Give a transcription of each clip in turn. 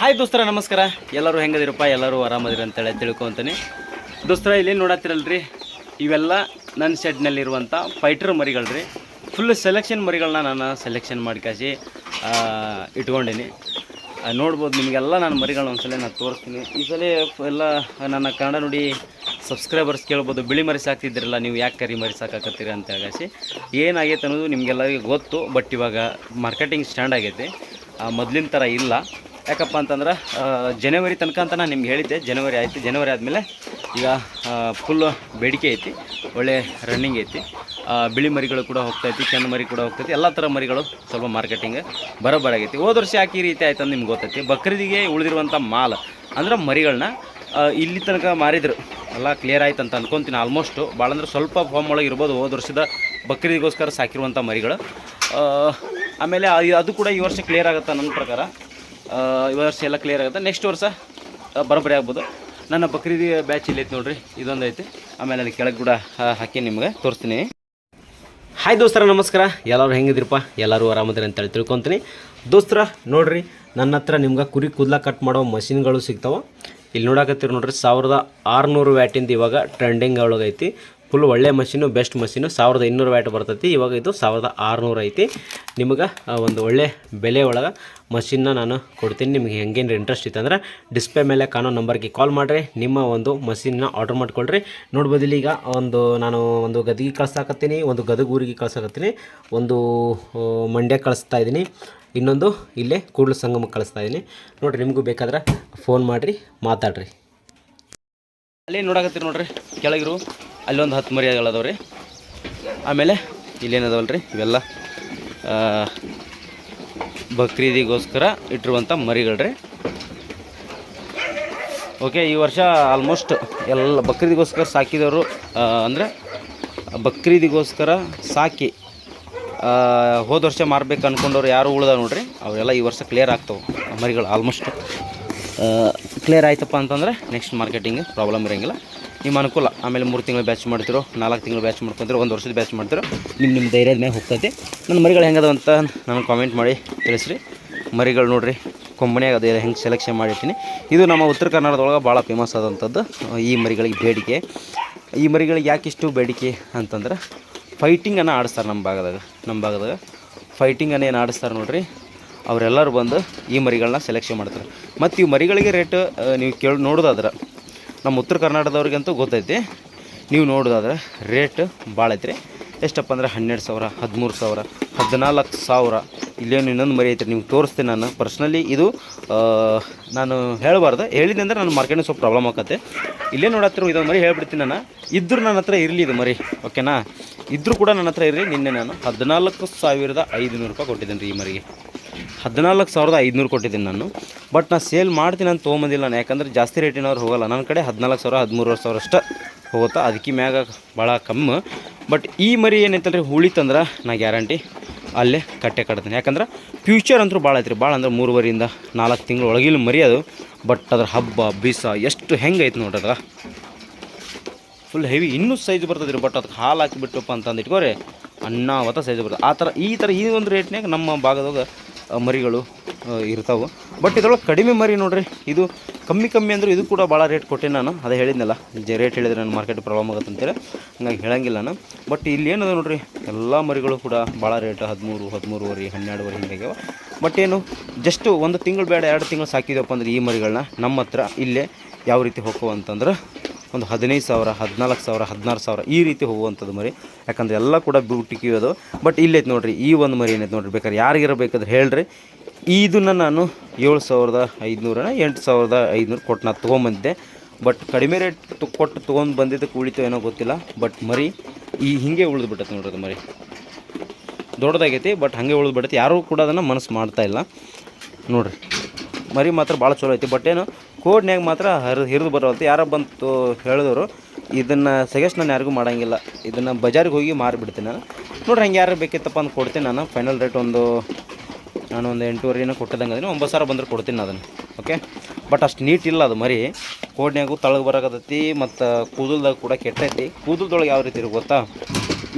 Hi ದೋಸ್ತರ, ನಮಸ್ಕಾರ. ಎಲ್ಲರೂ ಹೆಂಗದಿರಪ್ಪ? ಎಲ್ಲರೂ ಆರಾಮದಿರ ಅಂತೇಳಿ ತಿಳ್ಕೊತೀನಿ. ದೋಸ್ತರ, ಇಲ್ಲಿ ನೋಡತ್ತಿರಲ್ರಿ, ಇವೆಲ್ಲ ನನ್ನ ಶೆಡ್ನಲ್ಲಿರುವಂಥ ಫೈಟರ್ ಮರಿಗಳು ರೀ ಫುಲ್ ಸೆಲೆಕ್ಷನ್ ಮರಿಗಳನ್ನ ನಾನು ಸೆಲೆಕ್ಷನ್ ಮಾಡಿ ಕಾಸಿ ಇಟ್ಕೊಂಡೀನಿ. ನೋಡ್ಬೋದು ನಿಮಗೆಲ್ಲ ನಾನು ಮರಿಗಳನ್ನ ಒಂದ್ಸಲ ನಾನು ತೋರಿಸ್ತೀನಿ. ಈ ಸಲ ಎಲ್ಲ ನನ್ನ ಕನ್ನಡ ನುಡಿ ಸಬ್ಸ್ಕ್ರೈಬರ್ಸ್ ಕೇಳ್ಬೋದು, ಬಿಳಿ ಮರಿ ಸಾಕ್ತಿದ್ದಿರಲ್ಲ, ನೀವು ಯಾಕೆ ಕರಿ ಮರಿ ಸಾಕಾಕತ್ತೀರಿ ಅಂತ ಹೇಳಿ ಏನಾಗೈತೆ ಅನ್ನೋದು ನಿಮಗೆಲ್ಲರಿಗೂ ಗೊತ್ತು ಬಟ್ ಇವಾಗ ಮಾರ್ಕೆಟಿಂಗ್ ಸ್ಟ್ಯಾಂಡ್ ಆಗೈತೆ. ಮೊದಲಿನ ಥರ ಇಲ್ಲ. ಯಾಕಪ್ಪ ಅಂತಂದ್ರೆ ಜನವರಿ ತನಕ ಅಂತ ನಾನು ನಿಮ್ಗೆ ಹೇಳಿದ್ದೆ. ಜನವರಿ ಆಯಿತು, ಜನವರಿ ಆದಮೇಲೆ ಈಗ ಫುಲ್ ಬೇಡಿಕೆ ಐತಿ, ಒಳ್ಳೆ ರನ್ನಿಂಗ್ ಐತಿ. ಬಿಳಿ ಮರಿಗಳು ಕೂಡ ಹೋಗ್ತೈತಿ ಕೆಂಡು ಮರಿ ಕೂಡ ಹೋಗ್ತೈತಿ ಎಲ್ಲ ಥರ ಮರಿಗಳು ಸ್ವಲ್ಪ ಮಾರ್ಕೆಟಿಂಗ್ ಬರೋಬ್ಬರಾಗೈತಿ ಹೋದ ವರ್ಷ ಯಾಕೆ ಈ ರೀತಿ ಆಯ್ತು ಅಂತ ನಿಮ್ಗೆ ಗೊತ್ತೈತಿ? ಬಕ್ರೀದಿಗೆ ಉಳಿದಿರುವಂಥ ಮಾಲ್ ಅಂದ್ರೆ ಮರಿಗಳನ್ನ ಇಲ್ಲಿ ತನಕ ಮಾರಿದ್ರು. ಎಲ್ಲ ಕ್ಲಿಯರ್ ಆಯ್ತು ಅಂತ ಅಂದ್ಕೊತೀನಿ ಆಲ್ಮೋಸ್ಟು ಭಾಳ ಅಂದ್ರೆ ಸ್ವಲ್ಪ ಫಾರ್ಮ್ ಒಳಗೆ ಇರ್ಬೋದು. ಹೋದ ವರ್ಷದ ಬಕ್ರೀದಿಗೋಸ್ಕರ ಸಾಕಿರುವಂಥ ಮರಿಗಳು. ಆಮೇಲೆ ಅದು ಕೂಡ ಈ ವರ್ಷ ಕ್ಲಿಯರ್ ಆಗುತ್ತೆ ನನ್ನ ಪ್ರಕಾರ. ಈ ವರ್ಷ ಎಲ್ಲ ಕ್ಲಿಯರ್ ಆಗುತ್ತೆ. ನೆಕ್ಸ್ಟ್ ವರ್ಷ ಬರೋಬ್ಬರಿ ಆಗ್ಬೋದು. ನನ್ನ ಬಕ್ರೀದಿ ಬ್ಯಾಚ್ ಇಲ್ಲಿ ಐತೆ ನೋಡ್ರಿ. ಇದೊಂದು ಐತೆ. ಆಮೇಲೆ ಅಲ್ಲಿ ಕೆಳಗೆ ಕೂಡ ಹಾಕಿ ನಿಮ್ಗೆ ತೋರಿಸ್ತೀನಿ. ಹಾಯ್ ದೋಸ್ತರ, ನಮಸ್ಕಾರ. ಎಲ್ಲರೂ ಹೆಂಗಿದ್ರಪ್ಪ? ಎಲ್ಲರೂ ಆರಾಮದಿರಿ ಅಂತೇಳಿ ತಿಳ್ಕೊತೀನಿ. ದೋಸ್ತರ, ನೋಡ್ರಿ, ನನ್ನ ಹತ್ರ ನಿಮ್ಗೆ ಕುರಿ ಕೂದಲ ಕಟ್ ಮಾಡೋ ಮಷಿನ್ಗಳು ಸಿಗ್ತಾವೆ. ಇಲ್ಲಿ ನೋಡಾಕತ್ತೀರಿ ನೋಡ್ರಿ, ಸಾವಿರದ ಆರುನೂರು ವ್ಯಾಟಿಂದ ಇವಾಗ ಟ್ರೆಂಡಿಂಗ್ ಒಳಗೈತಿ. ಫುಲ್ ಒಳ್ಳೆ ಮಷೀನು ಬೆಸ್ಟ್ ಮಷೀನು ಸಾವಿರದ ಇನ್ನೂರು ವ್ಯಾಟ್ ಬರ್ತೈತಿ. ಇವಾಗ ಇದು ಸಾವಿರದ ಆರುನೂರು ಐತಿ. ನಿಮಗೆ ಒಂದು ಒಳ್ಳೆ ಬೆಲೆ ಒಳಗೆ ಮಷೀನ್ನ ನಾನು ಕೊಡ್ತೀನಿ. ನಿಮಗೆ ಹೆಂಗೇನು ಇಂಟ್ರೆಸ್ಟ್ ಇತ್ತಂದ್ರೆ ಡಿಸ್ಪ್ಲೇ ಮೇಲೆ ಕಾಣೋ ನಂಬರ್ಗೆ ಕಾಲ್ ಮಾಡಿರಿ. ನಿಮ್ಮ ಒಂದು ಮಷಿನ್ನ ಆರ್ಡರ್ ಮಾಡ್ಕೊಳ್ರಿ. ನೋಡ್ಬೋದಿಲ್ಲ ಈಗ ಒಂದು, ನಾನು ಒಂದು ಗದಿಗೆ ಕಳ್ಸಾಕತ್ತೀನಿ, ಒಂದು ಗದಗ ಊರಿಗೆ ಕಳ್ಸಾಕತ್ತೀನಿ, ಒಂದು ಮಂಡ್ಯ ಕಳಿಸ್ತಾ ಇದ್ದೀನಿ ಇನ್ನೊಂದು ಇಲ್ಲೇ ಕೂಡಲ ಸಂಗಮಕ್ಕೆ ಕಳಿಸ್ತಾ ಇದ್ದೀನಿ ನೋಡಿರಿ ನಿಮಗೂ ಬೇಕಾದ್ರೆ ಫೋನ್ ಮಾಡಿರಿ, ಮಾತಾಡ್ರಿ. ಅಲ್ಲಿ ನೋಡಕತ್ತೀರಿ ನೋಡಿರಿ, ಕೆಳಗಿರು. ಅಲ್ಲೊಂದು ಹತ್ತು ಮರಿಯಾಗಳದಾವ ರೀ ಆಮೇಲೆ ಇಲ್ಲೇನದವಲ್ಲ ರೀ ಇವೆಲ್ಲ ಬಕ್ರೀದಿಗೋಸ್ಕರ ಇಟ್ಟಿರುವಂಥ ಮರಿಗಳು ರೀ ಓಕೆ, ಈ ವರ್ಷ ಆಲ್ಮೋಸ್ಟ್ ಎಲ್ಲ ಬಕ್ರೀದಿಗೋಸ್ಕರ ಸಾಕಿದವರು ಅಂದರೆ ಬಕ್ರೀದಿಗೋಸ್ಕರ ಸಾಕಿ ಹೋದ ವರ್ಷ ಮಾರ್ಬೇಕು ಅಂದ್ಕೊಂಡವ್ರು ಯಾರು ಉಳ್ದ ನೋಡ್ರಿ? ಅವರೆಲ್ಲ ಈ ವರ್ಷ ಕ್ಲಿಯರ್ ಆಗ್ತವೆ ಮರಿಗಳು ಆಲ್ಮೋಸ್ಟ್ ಕ್ಲಿಯರ್ ಆಯ್ತಪ್ಪ ಅಂತಂದ್ರೆ ನೆಕ್ಸ್ಟ್ ಮಾರ್ಕೆಟಿಂಗ್ ಪ್ರಾಬ್ಲಮ್ ಇರೋಂಗಿಲ್ಲ. ನಿಮ್ಮ ಅನುಕೂಲ, ಆಮೇಲೆ ಮೂರು ತಿಂಗಳು ಬ್ಯಾಚ್ ಮಾಡ್ತಿರೋ, ನಾಲ್ಕು ತಿಂಗಳು ಬ್ಯಾಚ್ ಮಾಡ್ಕೊಂತಿರೋ, ಒಂದು ವರ್ಷದ ಬ್ಯಾಚ್ ಮಾಡ್ತಿರೋ ನಿಮ್ಮ ನಿಮ್ಮ ಧೈರ್ಯದ ಮೇಲೆ ಹೋಗ್ತೈತಿ. ನನ್ನ ಮರಿಗಳು ಹೆಂಗದ ಅಂತ ನನಗೆ ಕಾಮೆಂಟ್ ಮಾಡಿ, ತಿಳಿಸ್ರಿ. ಮರಿಗಳು ನೋಡಿರಿ ಕೊಂಬನೇ ಅದು ಹೆಂಗೆ ಸೆಲೆಕ್ಷನ್ ಮಾಡಿರ್ತೀನಿ. ಇದು ನಮ್ಮ ಉತ್ತರ ಕರ್ನಾಟಕದೊಳಗೆ ಭಾಳ ಫೇಮಸ್ ಆದಂಥದ್ದು, ಈ ಮರಿಗಳಿಗೆ ಬೇಡಿಕೆ. ಈ ಮರಿಗಳಿಗೆ ಯಾಕೆ ಇಷ್ಟು ಬೇಡಿಕೆ ಅಂತಂದ್ರೆ ಫೈಟಿಂಗನ್ನು ಆಡಿಸ್ತಾರೆ ನಮ್ಮ ಭಾಗದಾಗ. ನಮ್ಮ ಭಾಗದಾಗ ಫೈಟಿಂಗನ್ನು ಏನು ಆಡಿಸ್ತಾರೆ ನೋಡ್ರಿ ಅವರೆಲ್ಲರೂ ಬಂದು ಈ ಮರಿಗಳನ್ನ ಸೆಲೆಕ್ಷನ್ ಮಾಡ್ತಾರೆ. ಮತ್ತು ಈ ಮರಿಗಳಿಗೆ ರೇಟ್ ನೀವು ಕೇಳಿ, ನೋಡೋದಾದ್ರೆ ನಮ್ಮ ಉತ್ತರ ಕರ್ನಾಟಕದವ್ರಿಗಂತೂ ಗೊತ್ತೈತಿ. ನೀವು ನೋಡೋದಾದ್ರೆ ರೇಟ್ ಭಾಳ ಐತ್ರಿ. ಎಷ್ಟಪ್ಪ ಅಂದ್ರೆ ಹನ್ನೆರಡು ಸಾವಿರ, ಹದಿಮೂರು ಸಾವಿರ, ಹದಿನಾಲ್ಕು ಸಾವಿರ. ಇಲ್ಲೇನು ಇನ್ನೊಂದು ಮರಿ ಐತ್ರಿ, ನಿಮ್ಗೆ ತೋರಿಸ್ತೀನಿ ನಾನು. ಪರ್ಸ್ನಲಿ ಇದು ನಾನು ಹೇಳಬಾರ್ದು. ಹೇಳಿದೆ ಅಂದ್ರೆ ನನ್ನ ಮಾರ್ಕೆಟಿಂಗ್ ಸ್ವಲ್ಪ ಪ್ರಾಬ್ಲಮ್ ಆಕತ್ತೆ. ಇಲ್ಲೇ ನೋಡತ್ತಿರೋ ಇದೊಂದು ಮರಿ ಹೇಳ್ಬಿಡ್ತೀನಿ ನಾನು. ಇದ್ರೂ ನನ್ನ ಹತ್ರ ಇರಲಿ ಇದು ಮರಿ, ಓಕೆನಾ? ಇದ್ರೂ ಕೂಡ ನನ್ನ ಹತ್ರ ಇರಲಿ. ನಿನ್ನೆ ನಾನು ಹದಿನಾಲ್ಕು ಸಾವಿರದ ಐದುನೂರು ರೂಪಾಯಿ ಕೊಟ್ಟಿದ್ದೀನಿ ರೀ ಈ ಮರಿಗೆ. ಹದಿನಾಲ್ಕು ಸಾವಿರದ ಐದುನೂರು ಕೊಟ್ಟಿದ್ದೀನಿ ನಾನು. ಬಟ್ ನಾನು ಸೇಲ್ ಮಾಡ್ತೀನಿ ಅಂತ ತೊಗೊಂಬಂದಿಲ್ಲ ನಾನು. ಯಾಕಂದ್ರೆ ಜಾಸ್ತಿ ರೇಟಿನವ್ರು ಹೋಗಲ್ಲ. ನನ್ನ ಕಡೆ ಹದಿನಾಲ್ಕು ಸಾವಿರ ಹದಿಮೂರುವರೆ ಸಾವಿರ ಅಷ್ಟು ಹೋಗುತ್ತಾ. ಅದಕ್ಕೆ ಮ್ಯಾಗ ಭಾಳ ಕಮ್ಮಿ. ಬಟ್ ಈ ಮರಿ ಏನೈತಲ್ರಿ ಉಳಿತಂದ್ರೆ ನಾ ಗ್ಯಾರಂಟಿ ಅಲ್ಲೇ ಕಟ್ಟೆ ಕಟ್ತೀನಿ. ಯಾಕಂದ್ರೆ ಫ್ಯೂಚರ್ ಅಂತೂ ಭಾಳ ಐತ್ರಿ. ಭಾಳ ಅಂದ್ರೆ ಮೂರುವರೆಯಿಂದ ನಾಲ್ಕು ತಿಂಗಳು ಒಳಗಿಲ್ಲ ಮರಿ ಅದು. ಬಟ್ ಅದ್ರ ಹಬ್ಬ, ಬೀಸ ಎಷ್ಟು ಹೆಂಗೆ ಐತೆ ನೋಡ್ರಿ ಫುಲ್ ಹೆವಿ ಇನ್ನೂ ಸೈಜ್ ಬರ್ತದೆ ರೀ. ಬಟ್ ಅದಕ್ಕೆ ಹಾಲು ಹಾಕಿಬಿಟ್ಟಪ್ಪ ಅಂತಂದು ಇಟ್ಕೋರಿ. ಅನ್ನಾವತ್ತ ಸೈಜ್ ಬರ್ತದೆ. ಆ ಥರ ಈ ಥರ ಈ ಒಂದು ರೇಟ್ನಾಗ ನಮ್ಮ ಭಾಗದಾಗ ಮರಿಗಳು ಇರ್ತಾವೆ. ಬಟ್ ಇದ್ರೊಳಗೆ ಕಡಿಮೆ ಮರಿ ನೋಡ್ರಿ, ಇದು ಕಮ್ಮಿ ಕಮ್ಮಿ ಅಂದರೂ ಇದು ಕೂಡ ಭಾಳ ರೇಟ್ ಕೊಟ್ಟೆ ನಾನು. ಅದೇ ಹೇಳಿದ್ನಲ್ಲ, ಜೆ ರೇಟ್ ಹೇಳಿದರೆ ನನ್ನ ಮಾರ್ಕೆಟ್ ಪ್ರಾಬ್ಲಮ್ ಆಗುತ್ತೆ ಅಂತೇಳಿ ಹಂಗಾಗಿ ಹೇಳಂಗಿಲ್ಲ ನಾನು. ಬಟ್ ಇಲ್ಲಿ ಏನದ ನೋಡ್ರಿ, ಎಲ್ಲ ಮರಿಗಳು ಕೂಡ ಭಾಳ ರೇಟ್ ಹದಿಮೂರು, ಹದಿಮೂರುವರೆ, ಹನ್ನೆರಡುವರೆ ಹಿಂಗಾಗ್ಯಾವ ಬಟ್ ಏನು ಜಸ್ಟು ಒಂದು ತಿಂಗಳು ಬೇಡ, ಎರಡು ತಿಂಗಳು ಸಾಕಿದಪ್ಪ ಅಂದ್ರೆ ಈ ಮರಿಗಳನ್ನ ನಮ್ಮ ಹತ್ರ ಇಲ್ಲೇ ಯಾವ ರೀತಿ ಹೋಗ್ಕೋ ಅಂತಂದ್ರೆ ಒಂದು ಹದಿನೈದು ಸಾವಿರ, ಹದಿನಾಲ್ಕು ಸಾವಿರ, ಹದಿನಾರು ಸಾವಿರ ಈ ರೀತಿ ಹೋಗುವಂಥದ್ದು ಮರಿ. ಯಾಕಂದ್ರೆ ಎಲ್ಲ ಕೂಡ ಬ್ಯೂಟಿ ಅದು ಬಟ್ ಇಲ್ಲೈತೆ ನೋಡಿರಿ, ಈ ಒಂದು ಮರಿ ಏನೈತೆ ನೋಡಿರಿ ಬೇಕಾದ್ರೆ ಯಾರಿಗಿರಬೇಕಾದ್ರೆ ಹೇಳ್ರಿ. ಇದನ್ನು ನಾನು ಏಳು ಸಾವಿರದ ಐದುನೂರ ಎಂಟು ಸಾವಿರದ ಐದುನೂರು ಕೊಟ್ಟು ನಾನು ತೊಗೊಂಬಂದಿದ್ದೆ. ಬಟ್ ಕಡಿಮೆ ರೇಟ್ ಕೊಟ್ಟು ತೊಗೊಂಡು ಬಂದಿದ್ದಕ್ಕೆ ಉಳಿತು ಏನೋ ಗೊತ್ತಿಲ್ಲ. ಬಟ್ ಮರಿ ಈ ಹಿಂಗೆ ಉಳಿದು ನೋಡಿರಿ ಮರಿ. ದೊಡ್ಡದಾಗೈತಿ ಬಟ್ ಹಾಗೆ ಉಳಿದು ಬಿಡೈತಿ ಯಾರೂ ಕೂಡ ಅದನ್ನು ಮನಸ್ಸು ಮಾಡ್ತಾ ಇಲ್ಲ. ನೋಡ್ರಿ, ಮರಿ ಮಾತ್ರ ಭಾಳ ಚಲೋ ಐತಿ. ಬಟ್ ಏನು ಕೋಡ್ನ್ಯಾಗ ಮಾತ್ರ ಹರಿ, ಹಿರಿದು ಬರೋಲ್ತಿ ಯಾರೋ ಬಂತು ಹೇಳಿದವರು. ಇದನ್ನು ಸಜೆಸ್ಟ್ ನಾನು ಯಾರಿಗೂ ಮಾಡೋಂಗಿಲ್ಲ. ಇದನ್ನು ಬಜಾರಿಗೆ ಹೋಗಿ ಮಾರಿಬಿಡ್ತೀನಿ ನಾನು. ನೋಡ್ರಿ ಹಂಗೆ ಯಾರು ಬೇಕಿತ್ತಪ್ಪ ಅಂತ ಕೊಡ್ತೀನಿ ನಾನು. ಫೈನಲ್ ರೇಟ್ ಒಂದು, ನಾನು ಒಂದು ಎಂಟೂವರೆನೋ ಕೊಟ್ಟಿದ್ದಂಗೆ ಅದನ್ನು, ಒಂಬತ್ತು ಸಾವಿರ ಬಂದ್ರೆ ಕೊಡ್ತೀನಿ ಅದನ್ನು. ಓಕೆ ಬಟ್ ಅಷ್ಟು ನೀಟ್ ಇಲ್ಲ ಅದು ಮರಿ. ಕೋಡ್ನ್ಯಾಗೂ ತಳಗೆ ಬರೋಕತ್ತೈತಿ ಮತ್ತು ಕೂದಲ್ದಾಗ ಕೂಡ ಕೆಟ್ಟೈತಿ. ಕೂದಲ್ದೊಳಗೆ ಯಾವ ರೀತಿ ಇರೋ ಗೊತ್ತಾ?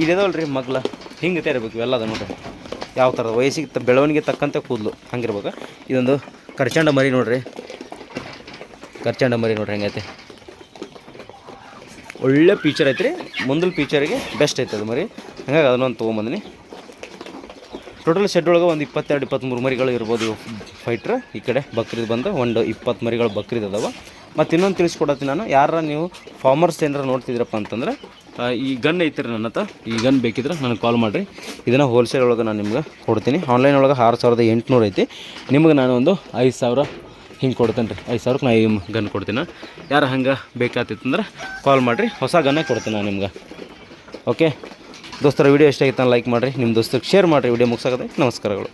ಇಲ್ಲಿದಾವಲ್ಲ ರೀ ಮಗ್ಲ. ಹಿಂಗೆ ಇರಬೇಕು ಇವೆಲ್ಲ ಅದು ನೋಡ್ರಿ. ಯಾವ ಥರದ ವಯಸ್ಸಿಗೆ ಬೆಳವಣಿಗೆ ತಕ್ಕಂತೆ ಕೂದಲು. ಹಂಗಿರ್ಬೇಕು. ಇದೊಂದು ಕರ್ಚಂಡ ಮರಿ ನೋಡ್ರಿ. ಕರ್ಚಂಡ ಮರಿ ನೋಡ್ರಿ ಹೆಂಗೈತೆ. ಒಳ್ಳೆ ಫೀಚರ್ ರೀ ಮುಂದಿನ ಪೀಚರಿಗೆ ಬೆಸ್ಟ್ ಐತೆ ಅದು ಮರಿ. ಹಂಗಾಗಿ ಅದನ್ನೊಂದು ತೊಗೊಂಬಂದಿನಿ. ಟೋಟಲ್ ಶೆಡ್ ಒಳಗೆ ಒಂದು ಇಪ್ಪತ್ತೆರಡು ಇಪ್ಪತ್ತ್ಮೂರು ಮರಿಗಳು ಇರ್ಬೋದು ಫೈಟ್ರ್ ಈ ಕಡೆ ಬಕ್ರೀದ್ ಬಂದು ಒಂದು ಇಪ್ಪತ್ತು ಮರಿಗಳು ಬಕ್ರೀದ್ ಅದಾವೆ. ಮತ್ತು ಇನ್ನೊಂದು ತಿಳಿಸ್ಕೊಡತ್ತೀನಿ ನಾನು. ಯಾರ ನೀವು ಫಾರ್ಮರ್ಸ್ ಏನಾರ ನೋಡ್ತಿದ್ದೀರಪ್ಪ ಅಂತಂದ್ರೆ ಈ ಗನ್ ಐತಿರಿ ನನ್ನ ಹತ್ರ. ಈ ಗನ್ ಬೇಕಿದ್ರೆ ನನಗೆ ಕಾಲ್ ಮಾಡಿರಿ. ಇದನ್ನು ಹೋಲ್ಸೇಲ್ ಒಳಗೆ ನಾನು ನಿಮ್ಗೆ ಕೊಡ್ತೀನಿ. ಆನ್ಲೈನ್ ಒಳಗೆ ಆರು ಸಾವಿರದ ಎಂಟುನೂರು ಐತಿ. ನಿಮ್ಗೆ ನಾನು ಒಂದು ಐದು ಸಾವಿರ ಹಿಂಗೆ ಕೊಡ್ತೇನೆ ರೀ ಐದು ಸಾವಿರಕ್ಕೆ ನಾ ಈ ಗನ್ ಕೊಡ್ತೀನಿ. ಯಾರು ಹಂಗೆ ಬೇಕಾತಿತ್ತಂದ್ರೆ ಕಾಲ್ ಮಾಡಿರಿ. ಹೊಸ ಗನ್ನೇ ಕೊಡ್ತೀನಿ ನಾನು ನಿಮ್ಗೆ. ಓಕೆ ದೋಸ್ತರ ವಿಡಿಯೋ ಇಷ್ಟ ಲೈಕ್ ಮಾಡಿರಿ. ನಿಮ್ಮ ದೋಸ್ತರಿಗೆ ಶೇರ್ ಮಾಡಿರಿ. ವೀಡಿಯೋ ಮುಗಿಸೋಕೆ ನಮಸ್ಕಾರಗಳು.